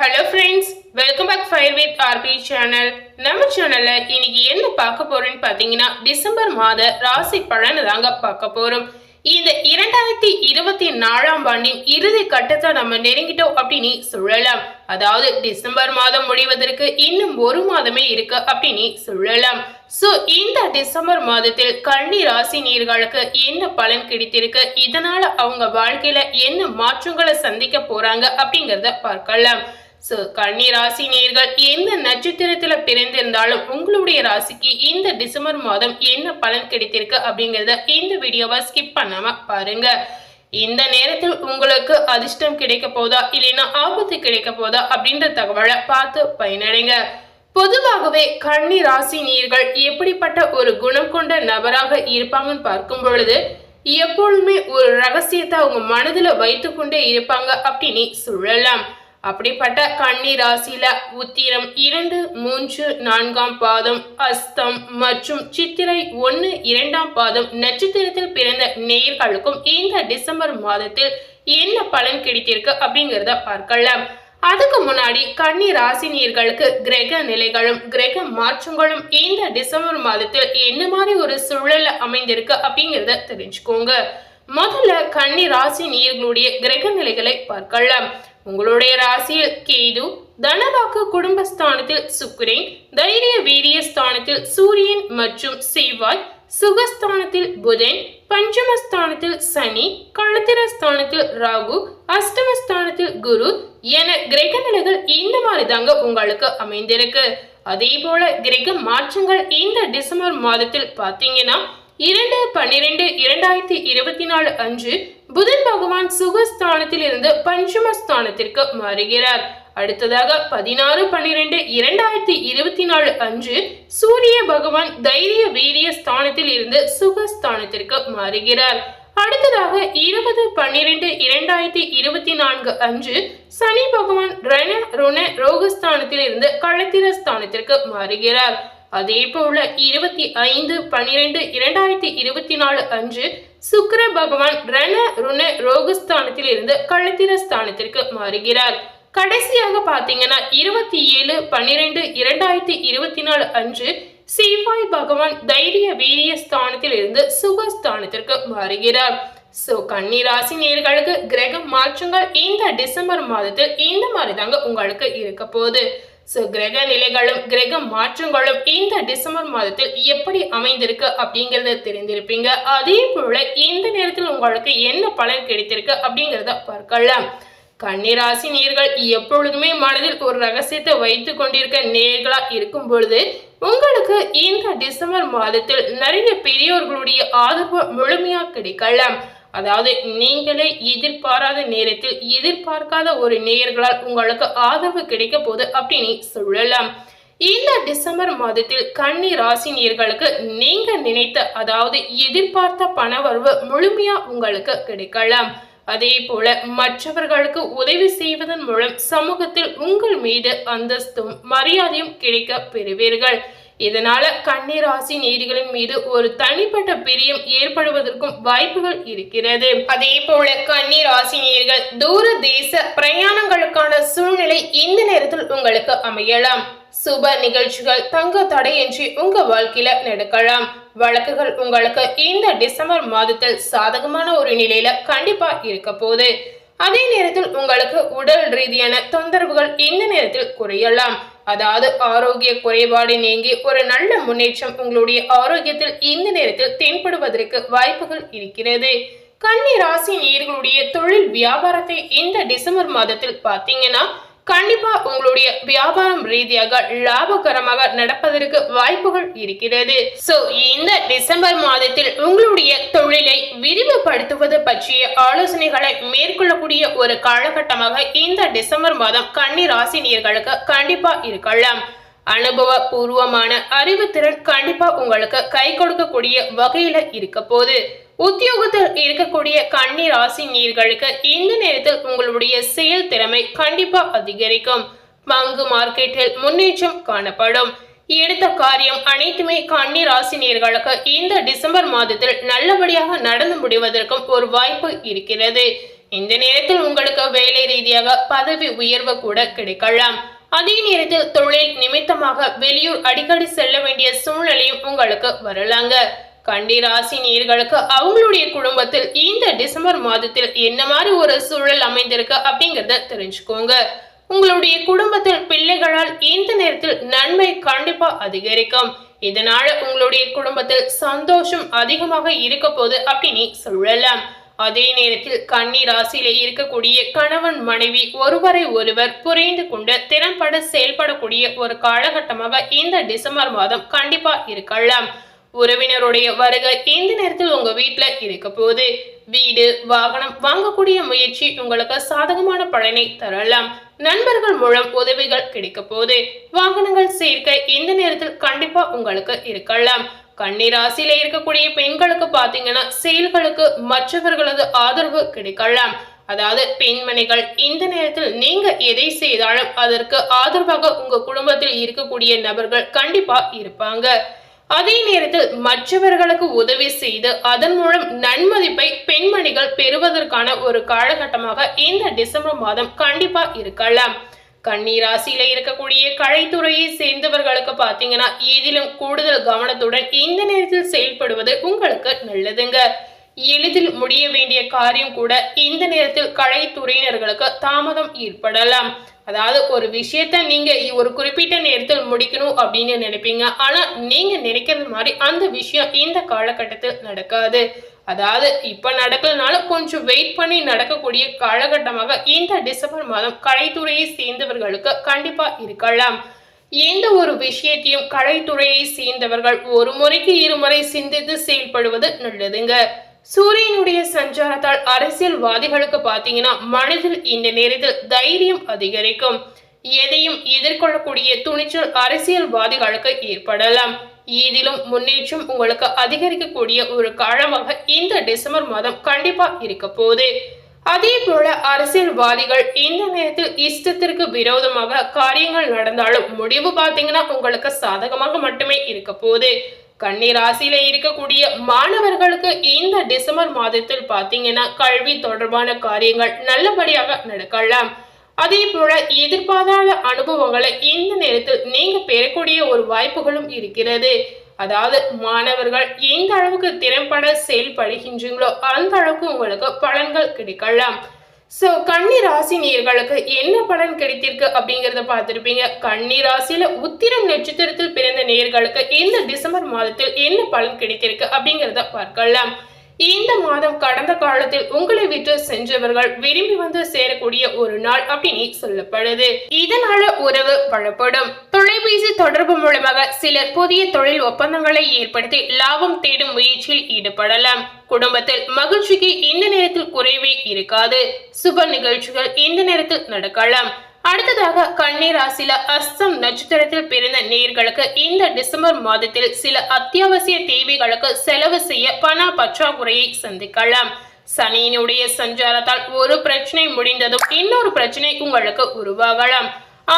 Hello friends welcome back fire with RP channel நம்ம சேனலில் இன்னைக்கு என்ன பார்க்க போறோம்னு பார்த்தீங்கன்னா டிசம்பர் மாத ராசி பலன் தாங்க பார்க்க போறோம். இந்த இரண்டாயிரத்தி இருபத்தி நாலாம் ஆண்டின் இறுதி கட்டத்தை நம்ம நெருங்கிட்டோம் அப்படின்னு சொல்லலாம். அதாவது டிசம்பர் மாதம் முடிவதற்கு இன்னும் ஒரு மாதமே இருக்கு அப்படின்னு சொல்லலாம். சோ இந்த டிசம்பர் மாதத்தில் கன்னி ராசி நீர்களுக்கு என்ன பலன் கிடைத்திருக்கு? இதனால அவங்க வாழ்க்கையில என்ன மாற்றங்களை சந்திக்க போறாங்க அப்படிங்கறத பார்க்கலாம். சோ கன்னி ராசி நேர்கள் எந்த நட்சத்திரத்துல பிறந்திருந்தாலும் உங்களுடைய ராசிக்கு இந்த டிசம்பர் மாதம் என்ன பலன் கிடைத்திருக்கு அப்படிங்கறத இந்த வீடியோவை ஸ்கிப் பண்ணாம பாருங்க. இந்த நேரத்தில் உங்களுக்கு அதிர்ஷ்டம் கிடைக்க போதா இல்லைன்னா ஆபத்து கிடைக்க போதா அப்படின்ற தகவலை பார்த்து பயனடைங்க. பொதுவாகவே கன்னி ராசி நீர்கள் எப்படிப்பட்ட ஒரு குணம் கொண்ட நபராக இருப்பாங்கன்னு பார்க்கும் பொழுது எப்பொழுதுமே ஒரு ரகசியத்தை அவங்க மனதுல வைத்துக்கொண்டே இருப்பாங்க அப்படின்னு சொல்லலாம். அப்படிப்பட்ட கன்னி ராசியில உத்திரம் இரண்டு மூன்று நான்காம் பாதம் அஸ்தம் மற்றும் சித்திரை ஒன்று இரண்டாம் பாதம் நட்சத்திரத்தில் பிறந்த நேயர்களுக்கும் இந்த டிசம்பர் மாதத்தில் என்ன பலன் கிடைத்திருக்கு அப்படிங்கிறத பார்க்கலாம். அதுக்கு முன்னாடி கன்னி ராசினியர்களுக்கு கிரக நிலைகளும் கிரக மாற்றங்களும் இந்த டிசம்பர் மாதத்தில் என்ன மாதிரி ஒரு சூழல்ல அமைந்திருக்கு அப்படிங்கிறத தெரிஞ்சுக்கோங்க. முதல்ல கன்னி ராசி நீர்களுடைய கிரக நிலைகளை பார்க்கலாம். உங்களுடைய ராசியில் கேது தனவாக்கு குடும்பஸ்தானத்தில் சுக்கிரன் தைரிய வீரிய ஸ்தானத்தில் சூரியன் மற்றும் செவ்வாய் சுகஸ்தானத்தில் புதன் பஞ்சமஸ்தானத்தில் சனி களத்திர ஸ்தானத்தில் ராகு அஷ்டமஸ்தானத்தில் குரு என கிரக நிலைகள் இந்த மாதிரி தாங்க உங்களுக்கு அமைந்திருக்கு. அதே போல கிரக மாற்றங்கள் இந்த டிசம்பர் மாதத்தில் பார்த்தீங்கன்னா இரண்டு பன்னிரெண்டு இரண்டாயிரத்தி இருபத்தி நாலு அன்று புதன் பகவான் சுகஸ்தானத்தில் இருந்து பஞ்சமஸ்தானத்திற்கு மாறுகிறார். அடுத்ததாக பதினாறு பன்னிரெண்டு இரண்டாயிரத்தி இருபத்தி நாலு அன்று சூரிய பகவான் தைரிய வீரிய ஸ்தானத்தில் இருந்து சுகஸ்தானத்திற்கு மாறுகிறார். அடுத்ததாக இருபது பன்னிரெண்டு இரண்டாயிரத்தி இருபத்தி நான்கு அன்று சனி பகவான் ரண ருண ரோகஸ்தானத்தில் இருந்து களத்திர ஸ்தானத்திற்கு மாறுகிறார். அதே போல இருபத்தி ஐந்து பன்னிரெண்டு இரண்டாயிரத்தி இருபத்தி நாலு அன்று சுக்கர பகவான் ரண ருண ரோகஸ்தானத்தில் இருந்து களத்திர ஸ்தானத்திற்கு மாறுகிறார். கடைசியாக பாத்தீங்கன்னா இருபத்தி ஏழு பன்னிரெண்டு இரண்டாயிரத்தி இருபத்தி நாலு அன்று சீவாய் பகவான் தைரிய வீரிய ஸ்தானத்தில் இருந்து சுகஸ்தானத்திற்கு மாறுகிறார். சோ கன்னிராசி நேர்களுக்கு கிரக மாற்றங்கள் இந்த டிசம்பர் மாதத்தில் இந்த மாதிரி தாங்க உங்களுக்கு இருக்க போகுது. ஸோ கிரக நிலைகளும் கிரக மாற்றங்களும் இந்த டிசம்பர் மாதத்தில் எப்படி அமைந்திருக்கு அப்படிங்கிறத தெரிந்திருப்பீங்க. அதே போல இந்த நேரத்தில் உங்களுக்கு என்ன பலன் கிடைத்திருக்கு அப்படிங்கிறத பார்க்கலாம். கன்னிராசி நீர்கள் எப்பொழுதுமே மனதில் ஒரு ரகசியத்தை வைத்து கொண்டிருக்க நேர்களா இருக்கும் பொழுது உங்களுக்கு இந்த டிசம்பர் மாதத்தில் நிறைய பெரியோர்களுடைய ஆதரவு முழுமையா கிடைக்கலாம். அதாவது நீங்களே எதிர்பாராத நேரத்தில் எதிர்பார்க்காத ஒரு நேயர்களால் உங்களுக்கு ஆதரவு கிடைக்க போது அப்படின்னு சொல்லலாம். இந்த டிசம்பர் மாதத்தில் கன்னி ராசி நேர்களுக்கு நீங்க நினைத்த அதாவது எதிர்பார்த்த பணவரவு முழுமையா உங்களுக்கு கிடைக்கலாம். அதே போல மற்றவர்களுக்கு உதவி செய்வதன் மூலம் சமூகத்தில் உங்கள் மீது அந்தஸ்தும் மரியாதையும் கிடைக்க பெறுவீர்கள். இதனால கன்னிராசி நேர்களின் மீது ஒரு தனிப்பட்ட பிரியம் ஏற்படுவதற்கும் வாய்ப்புகள் இருக்கிறது. அதே போல கன்னிராசி நேர்கள் தூர தேச பிரயாணங்களுக்கான சூழ்நிலை இந்த நேரத்தில் உங்களுக்கு அமையலாம். சுப நிகழ்ச்சிகள் தங்க தடையின்றி உங்க வாழ்க்கையில நடக்கலாம். வழக்குகள் உங்களுக்கு இந்த டிசம்பர் மாதத்தில் சாதகமான ஒரு நிலையில கண்டிப்பா இருக்க போகுது. அதே நேரத்தில் உங்களுக்கு உடல் ரீதியான தொந்தரவுகள் இந்த நேரத்தில் குறையலாம். அதாவது ஆரோக்கிய குறைபாடு நீங்கி ஒரு நல்ல முன்னேற்றம் உங்களுடைய ஆரோக்கியத்தில் இந்த நேரத்தில் தென்படுவதற்கு வாய்ப்புகள் இருக்கிறது. கன்னி ராசி நேர்களுடைய தொழில் வியாபாரத்தை இந்த டிசம்பர் மாதத்தில் பார்த்தீங்கன்னா கண்டிப்பா உங்களுடைய வியாபாரம் ரீதியாக லாபகரமாக நடப்பதற்கு வாய்ப்புகள் இருக்கிறது. சோ இந்த டிசம்பர் மாதத்தில் உங்களுடைய தொழில் விரிவுபடுத்துவது பற்றிய ஆலோசனைகளை மேற்கொள்ளக்கூடிய ஒரு காலகட்டமாக இந்த டிசம்பர் மாதம் கன்னி ராசினியர்களுக்கு கண்டிப்பா இருக்கலாம். அனுபவ பூர்வமான அறிவுத்திறன் கண்டிப்பா உங்களுக்கு கை கொடுக்கக்கூடிய வகையில இருக்க போது உத்தியோகத்தில் இருக்கக்கூடிய கன்னி ராசி நீர்களுக்கு இந்த நேரத்தில் உங்களுடைய செயல் திறமை கண்டிப்பா அதிகரிக்கும். பங்கு மார்க்கெட்டில் முன்னேற்றம் காணப்படும். எடுத்த காரியம் அனைத்துமே கன்னி ராசினியர்களுக்கு இந்த டிசம்பர் மாதத்தில் நல்லபடியாக நடந்து முடிவதற்கும் ஒரு வாய்ப்பு இருக்கிறது. இந்த நேரத்தில் உங்களுக்கு வேலை ரீதியாக பதவி உயர்வு கூட கிடைக்கலாம். அதே நேரத்தில் தொழில் நிமித்தமாக வெளியூர் அடிக்கடி செல்ல வேண்டிய சூழ்நிலையும் உங்களுக்கு வரலாங்க. கண்டி ராசி நேர்களுக்கு அவங்களுடைய குடும்பத்தில் இந்த டிசம்பர் மாதத்தில் என்ன மாதிரி ஒரு சூழல் அமைந்திருக்கு அப்படிங்கறத தெரிஞ்சுக்கோங்க. உங்களுடைய குடும்பத்தில் பிள்ளைகளால் இந்த நேரத்தில் நன்மை கண்டிப்பா அதிகரிக்கும். இதனால உங்களுடைய குடும்பத்தில் சந்தோஷம் அதிகமாக இருக்க போது அப்படின்னு சொல்லலாம். அதே நேரத்தில் கன்னி ராசியிலே இருக்கக்கூடிய கணவன் மனைவி ஒருவரை ஒருவர் புரிந்து கொண்டு திறம்பட செயல்படக்கூடிய ஒரு காலகட்டமாக இந்த டிசம்பர் மாதம் கண்டிப்பா இருக்கலாம். உறவினருடைய வருகை இந்த நேரத்தில் உங்க வீட்டுல இருக்க போகுது. வீடு வாகனம் வாங்கக்கூடிய முயற்சி உங்களுக்கு சாதகமான பலனை தரலாம். நண்பர்கள் மூலம் உதவிகள் கிடைக்க போது வாகனங்கள் சேர்க்க இந்த நேரத்தில் கண்டிப்பா உங்களுக்கு இருக்கலாம். கன்னிராசியில இருக்கக்கூடிய பெண்களுக்கு பாத்தீங்கன்னா செயல்களுக்கு மற்றவர்களது ஆதரவு கிடைக்கலாம். அதாவது பெண்மணிகள் இந்த நேரத்தில் நீங்க எதை செய்தாலும் அதற்கு ஆதரவாக உங்க குடும்பத்தில் இருக்கக்கூடிய நபர்கள் கண்டிப்பா இருப்பாங்க. அதே நேரத்தில் மற்றவர்களுக்கு உதவி செய்து அதன் மூலம் நன்மதிப்பை பெண்மணிகள் பெறுவதற்கான ஒரு காலகட்டமாக இந்த டிசம்பர் மாதம் கண்டிப்பா இருக்கலாம். கண்ணீராசியில இருக்கக்கூடிய கலைத்துறையை சேர்ந்தவர்களுக்கு பாத்தீங்கன்னா இதிலும் கூடுதல் கவனத்துடன் இந்த நேரத்தில் செயல்படுவது உங்களுக்கு நல்லதுங்க. எளிதில் முடிய வேண்டிய காரியம் கூட இந்த நேரத்தில் கலைத்துறையினர்களுக்கு தாமதம் ஏற்படலாம். அதாவது ஒரு விஷயத்த நீங்க ஒரு குறிப்பிட்ட நேரத்தில் முடிக்கணும் அப்படின்னு நினைப்பீங்க. ஆனா நீங்க நினைக்கிறது மாதிரி அந்த விஷயம் இந்த காலகட்டத்தில் நடக்காது. அதாவது இப்ப நடக்கலனாலும் கொஞ்சம் வெயிட் பண்ணி நடக்கக்கூடிய காலகட்டமாக இந்த டிசம்பர் மாதம் கலைத்துறையை சேர்ந்தவர்களுக்கு கண்டிப்பா இருக்கலாம். எந்த ஒரு விஷயத்தையும் கலைத்துறையை சேர்ந்தவர்கள் ஒரு முறைக்கு இருமுறை சிந்தித்து செயல்படுவது நல்லதுங்க. சூரியனுடைய சஞ்சாரத்தால் அரசியல்வாதிகளுக்கு பார்த்தீங்கன்னா மனதில் இந்த நேரத்தில் தைரியம் அதிகரிக்கும். எதையும் எதிர்கொள்ளக்கூடிய துணிச்சல் அரசியல்வாதிகளுக்கு ஏற்படலாம். இதிலும் முன்னேற்றம் உங்களுக்கு அதிகரிக்கக்கூடிய ஒரு காலமாக இந்த டிசம்பர் மாதம் கண்டிப்பா இருக்க போகுது. அதே போல அரசியல்வாதிகள் இந்த நேரத்தில் இஷ்டத்திற்கு விரோதமாக காரியங்கள் நடந்தாலும் முடிவு பார்த்தீங்கன்னா உங்களுக்கு சாதகமாக மட்டுமே இருக்க போகுது. கன்னிராசியில இருக்கக்கூடிய மாணவர்களுக்கு இந்த டிசம்பர் மாதத்தில் பாத்தீங்கன்னா கல்வி தொடர்பான காரியங்கள் நல்லபடியாக நடக்கலாம். அதே போல எதிர்பாராத அனுபவங்களை இந்த நேரத்தில் நீங்க பெறக்கூடிய ஒரு வாய்ப்புகளும் இருக்கிறது. அதாவது மாணவர்கள் எந்த அளவுக்கு திறம்பட செயல்படுகின்றீங்களோ அந்த அளவுக்கு உங்களுக்கு பலன்கள் கிடைக்கலாம். ஸோ கன்னி ராசி நேர்களுக்கு என்ன பலன் கிடைத்திருக்கு அப்படிங்கிறத பார்த்துருப்பீங்க. கன்னி ராசியில் உத்திரம் நட்சத்திரத்தில் பிறந்த நேர்களுக்கு இந்த டிசம்பர் மாதத்தில் என்ன பலன் கிடைத்திருக்கு அப்படிங்கிறத பார்க்கலாம். இந்த மாதம் கடந்த காலத்தில் உங்களை விட்டு சென்றவர்கள் விரும்பி வந்து சேரக்கூடிய ஒரு நாள் அப்படின்னு சொல்லப்படுது. இதனால உறவு பலப்படும் தொலைபேசி தொடர்பு மூலமாக சிலர் புதிய தொழில் ஒப்பந்தங்களை ஏற்படுத்தி லாபம் தேடும் முயற்சியில் ஈடுபடலாம். குடும்பத்தில் மகிழ்ச்சிக்கு இந்த நேரத்தில் குறைவே இருக்காது. சுப நிகழ்ச்சிகள் இந்த நேரத்தில் நடக்கலாம். அடுத்ததாக கண்ணீர் அஸ்தம் நட்சத்திரத்தில் பிறந்த நேர்களுக்கு இந்த டிசம்பர் மாதத்தில் சில அத்தியாவசிய தேவைகளுக்கு செலவு செய்ய பண பற்றாக்குறையை சந்திக்கலாம். சனியினுடைய சஞ்சாரத்தால் ஒரு பிரச்சனை முடிந்ததும் இன்னொரு பிரச்சனை உங்களுக்கு உருவாகலாம்.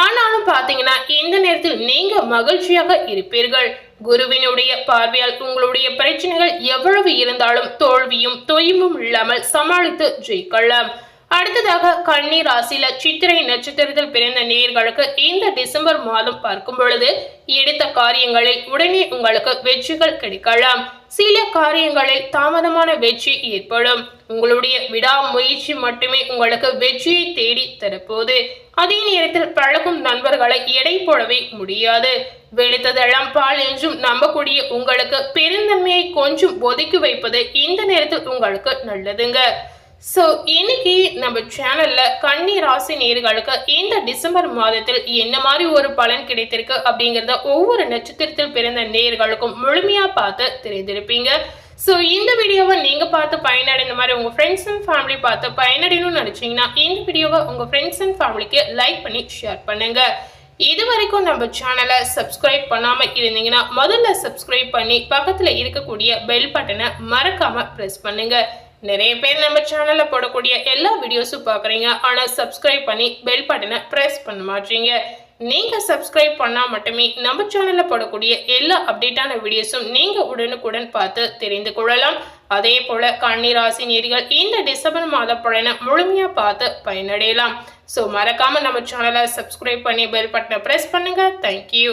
ஆனாலும் பாத்தீங்கன்னா இந்த நேரத்தில் நீங்க மகிழ்ச்சியாக இருப்பீர்கள். குருவினுடைய பார்வையால் உங்களுடைய பிரச்சனைகள் எவ்வளவு இருந்தாலும் தோல்வியும் தொய்வும் இல்லாமல் சமாளித்து ஜெயிக்கலாம். அடுத்ததாக கன்னி ராசியில சித்திரை நட்சத்திரத்தில் பிறந்த நேர்களுக்கு இந்த டிசம்பர் மாதம் பார்க்கும் பொழுது எடுத்த காரியங்களில் உடனே உங்களுக்கு வெற்றிகள் கிடைக்கலாம். சில காரியங்களில் தாமதமான வெற்றி ஏற்படும். உங்களுடைய விடாமுயற்சி மட்டுமே உங்களுக்கு வெற்றியை தேடி தரப்போது அதே நேரத்தில் பழகும் நண்பர்களை எடை போடவே முடியாது. வெளுத்ததெல்லாம் பால் என்றும் நம்பக்கூடிய உங்களுக்கு பெருந்தன்மையை கொஞ்சம் ஒதுக்கி வைப்பது இந்த நேரத்தில் உங்களுக்கு நல்லதுங்க. ஸோ இன்னைக்கு நம்ம சேனலில் கன்னி ராசி நேர்களுக்கு இந்த டிசம்பர் மாதத்தில் என்ன மாதிரி ஒரு பலன் கிடைத்திருக்கு அப்படிங்கிறத ஒவ்வொரு நட்சத்திரத்தில் பிறந்த நேர்களுக்கும் முழுமையாக பார்த்து தெரிந்திருப்பீங்க. ஸோ இந்த வீடியோவை நீங்கள் பார்த்து பயனடைந்த மாதிரி உங்கள் ஃப்ரெண்ட்ஸ் அண்ட் ஃபேமிலி பார்த்து பயனடையணும்னு நினச்சிங்கன்னா இந்த வீடியோவை உங்கள் ஃப்ரெண்ட்ஸ் அண்ட் ஃபேமிலிக்கு லைக் பண்ணி ஷேர் பண்ணுங்கள் இது வரைக்கும் நம்ம சேனலை சப்ஸ்கிரைப் பண்ணாமல் இருந்தீங்கன்னா முதல்ல சப்ஸ்கிரைப் பண்ணி பக்கத்தில் இருக்கக்கூடிய பெல் பட்டனை மறக்காமல் ப்ரெஸ் பண்ணுங்கள் நிறைய பேர் நம்ம சேனலில் போடக்கூடிய எல்லா வீடியோஸும் பார்க்குறீங்க. ஆனால் சப்ஸ்கிரைப் பண்ணி பெல் பட்டனை ப்ரெஸ் பண்ண மாட்டீங்க. நீங்கள் சப்ஸ்கிரைப் பண்ணால் மட்டுமே நம்ம சேனலில் போடக்கூடிய எல்லா அப்டேட்டான வீடியோஸும் நீங்கள் உடனுக்குடன் பார்த்து தெரிந்து கொள்ளலாம். அதே போல் கன்னிராசி நேர்கள் இந்த டிசம்பர் மாத பலனை முழுமையாக பார்த்து பயனடையலாம். ஸோ மறக்காமல் நம்ம சேனலை சப்ஸ்கிரைப் பண்ணி பெல் பட்டனை ப்ரெஸ் பண்ணுங்கள் தேங்க்யூ